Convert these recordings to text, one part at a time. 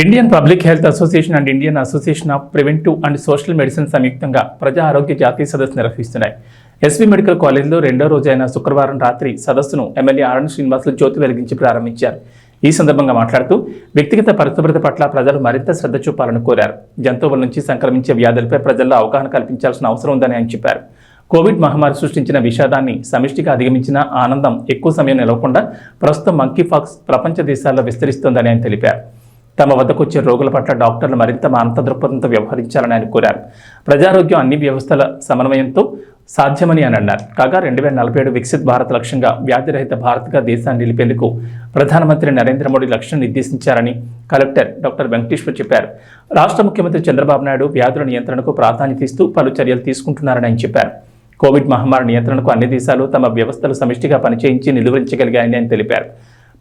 Indian public health association and Indian association of preventive and social medicine సంయుక్తంగా ప్రజా ఆరోగ్య జాతీయ సదస్సు నిర్వహిస్తున్నాయి. ఎస్వి మెడికల్ కాలేజీలో రెండో రోజైన శుక్రవారం రాత్రి సదస్సును ఎమ్మెల్యే ఆరణ్ శ్రీనివాసులు జ్యోతి వెలిగించి ప్రారంభించారు. ఈ సందర్భంగా మాట్లాడుతూ వ్యక్తిగత పరిశుభ్రత పట్ల ప్రజలు మరింత శ్రద్ధ చూపాలని కోరారు. జంతువుల నుంచి సంక్రమించే వ్యాధులపై ప్రజల్లో అవగాహన కల్పించాల్సిన అవసరం ఉందని ఆయన చెప్పారు. కోవిడ్ మహమ్మారి సృష్టించిన విషాదాన్ని సమిష్టిగా అధిగమించిన ఆనందం ఎక్కువ సమయం నిలవకుండా ప్రస్తుతం మంకీ ఫాక్స్ ప్రపంచ దేశాల్లో విస్తరిస్తోందని ఆయన తెలిపారు. తమ వద్దకు వచ్చే రోగుల పట్ల డాక్టర్లు మరింత మానత దృక్పథంతో వ్యవహరించాలని ఆయన కోరారు. ప్రజారోగ్యం అన్ని వ్యవస్థల సమన్వయంతో సాధ్యమని అని అన్నారు. కాగా రెండు వేల నలభై ఏడు వికసిత్ భారత్ లక్ష్యంగా వ్యాధిరహిత భారత్గా దేశాన్ని నిలిపేందుకు ప్రధానమంత్రి నరేంద్ర మోడీ లక్ష్యం నిర్దేశించారని కలెక్టర్ డాక్టర్ వెంకటేశ్వర్ చెప్పారు. రాష్ట్ర ముఖ్యమంత్రి చంద్రబాబు నాయుడు వ్యాధుల నియంత్రణకు ప్రాధాన్యత ఇస్తూ పలు చర్యలు తీసుకుంటున్నారని ఆయన చెప్పారు. కోవిడ్ మహమ్మారి నియంత్రణకు అన్ని దేశాలు తమ వ్యవస్థలు సమిష్టిగా పనిచేయించి నిలువరించగలిగాయని ఆయన తెలిపారు.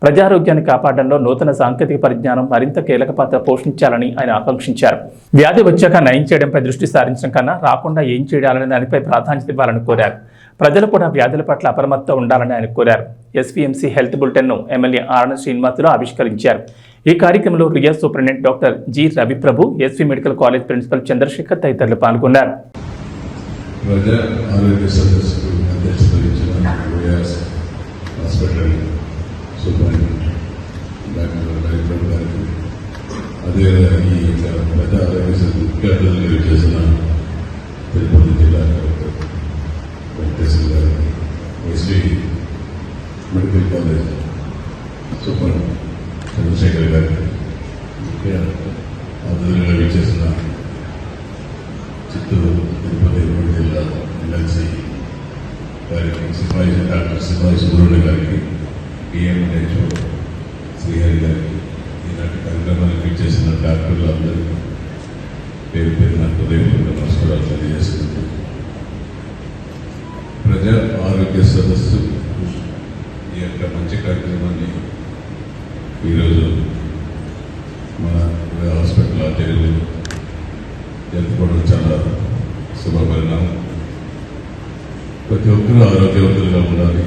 ప్రజారోగ్యాన్ని కాపాడడంలో నూతన సాంకేతిక పరిజ్ఞానం మరింత కీలక పాత్ర పోషించాలని ఆయన ఆకాంక్షించారు. వ్యాధి వచ్చాక నయం చేయడంపై దృష్టి సారించడం కన్నా రాకుండా ఏం చేయాలనే దానిపై ప్రాధాన్యత ఇవ్వాలని కోరారు. ప్రజలు కూడా వ్యాధుల పట్ల అప్రమత్తం ఉండాలని ఆయన కోరారు. ఎస్వీఎంసీ హెల్త్ బులెటిన్ను ఎమ్మెల్యే ఆర్ఎన్ శ్రీనివాసులు ఆవిష్కరించారు. ఈ కార్యక్రమంలో Riya superintendent doctor G Raviprabhu SV medical college principal Chandrashekar తదితరులు పాల్గొన్నారు. ప్రజా ఆరోగ్య సదస్సులు అధ్యక్షత వహించిన హాస్పిటల్ సూపరింటెండెంట్ డాక్టర్ రవిప్రభు గారికి అదేవిధంగా ఈ ప్రజా ఆరోగ్య చేసిన తిరుపతి జిల్లా కలెక్టర్ వెంకటేశ్వర గారికి SV medical college super Chandrashekar గారికి ముఖ్య అతిథులుగా చిత్తూరు తిరుపతి జిల్లా ఎమ్మెల్సీ గారికి సిపాయి డాక్టర్ సిపాయి సుబ్రహ్మణ్య గారికి పిఎంహెచ్ఓ శ్రీహరి గారికి ఇలాంటి కార్యక్రమానికి ఇచ్చేసిన డాక్టర్లు అందరికీ పేరు పేరు నా హృదయపూర్వక నమస్కారాలు తెలియజేసుకుంటూ ప్రజా ఆరోగ్య సదస్సు ఈ యొక్క మంచి కార్యక్రమాన్ని ఈరోజు మన హాస్పిటల్ ఆచార్యులు జరుపుకోవడం చాలా శుభపరిణామం. ప్రతి ఒక్కరూ ఆరోగ్యవంతులుగా ఉండాలి.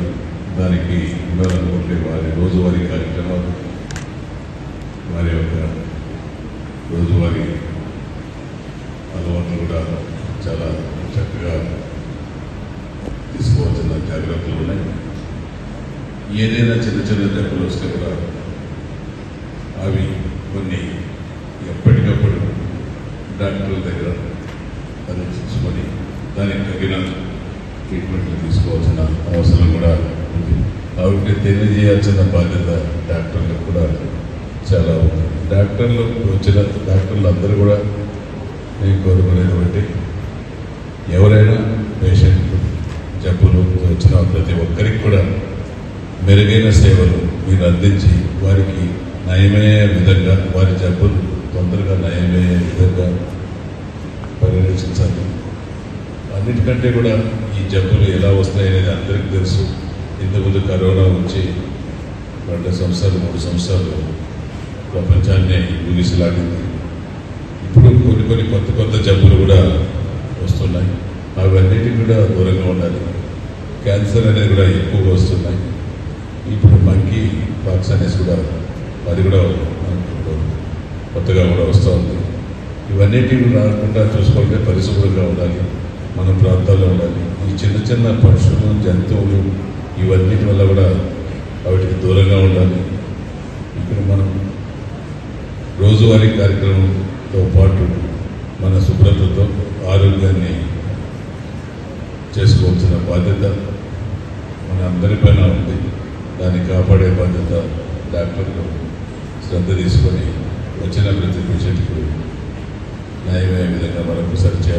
దానికి ఉండాలనుకుంటే వారి రోజువారీ కార్యక్రమాలు వారి యొక్క రోజువారీ అలవాట్లు కూడా చాలా చక్కగా తీసుకోవాల్సిన జాగ్రత్తలు ఉన్నాయి. ఏదైనా చిన్న చిన్న దెబ్బలు వస్తే కూడా అవి కొన్ని ఎప్పటికప్పుడు డాక్టర్ల దగ్గర పరీక్షించుకొని దానికి తగిన ట్రీట్మెంట్లు తీసుకోవాల్సిన అవసరం కూడా ఆవిడకి తెలియజేయాల్సిన బాధ్యత డాక్టర్లకు కూడా చాలా ఉంది. డాక్టర్లు వచ్చిన డాక్టర్లు అందరూ కూడా నేను కోరుకునేటువంటి ఎవరైనా పేషెంట్ జబ్బులు వచ్చిన ప్రతి ఒక్కరికి కూడా మెరుగైన సేవలు మీరు అందించి వారికి నయమయ్యే విధంగా వారి జబ్బులు తొందరగా నయమయ్యే విధంగా పరిరక్షించాలి అన్నిటికంటే కూడా ఈ జబ్బులు ఎలా వస్తాయనేది అందరికీ తెలుసు. ఇంతకుముందు కరోనా వచ్చి రెండు సంవత్సరాలు మూడు సంవత్సరాలు ప్రపంచాన్ని ఊగిసలాడింది. ఇప్పుడు కొన్ని కొన్ని కొత్త కొత్త జబ్బులు కూడా వస్తున్నాయి. అవన్నిటి కూడా దూరంగా ఉండాలి. క్యాన్సర్ అనేది కూడా ఎక్కువగా వస్తున్నాయి. ఇప్పుడు మంకీ పాక్స్ అనేసి కూడా అది కూడా మనకు కొత్తగా కూడా వస్తూ ఉంది. ఇవన్నిటిని రాకుండా చూసుకుంటే పరిశుభ్రంగా ఉండాలి. మన ప్రాంతాల్లో ఉండాలి. ఈ చిన్న చిన్న పక్షులు జంతువులు ఇవన్నిటి వల్ల కూడా వాటికి దూరంగా ఉండాలి. ఇక్కడ మనం రోజువారీ కార్యక్రమంతో పాటు మన శుభ్రతతో ఆరోగ్యాన్ని చేసుకోవాల్సిన బాధ్యత మన అందరిపైన ఉంది. దాన్ని కాపాడే బాధ్యత డాక్టర్లు శ్రద్ధ తీసుకొని వచ్చిన ప్రతి పేషెంట్కు న్యాయమయ్యే విధంగా మనకు సరి చేయాలి.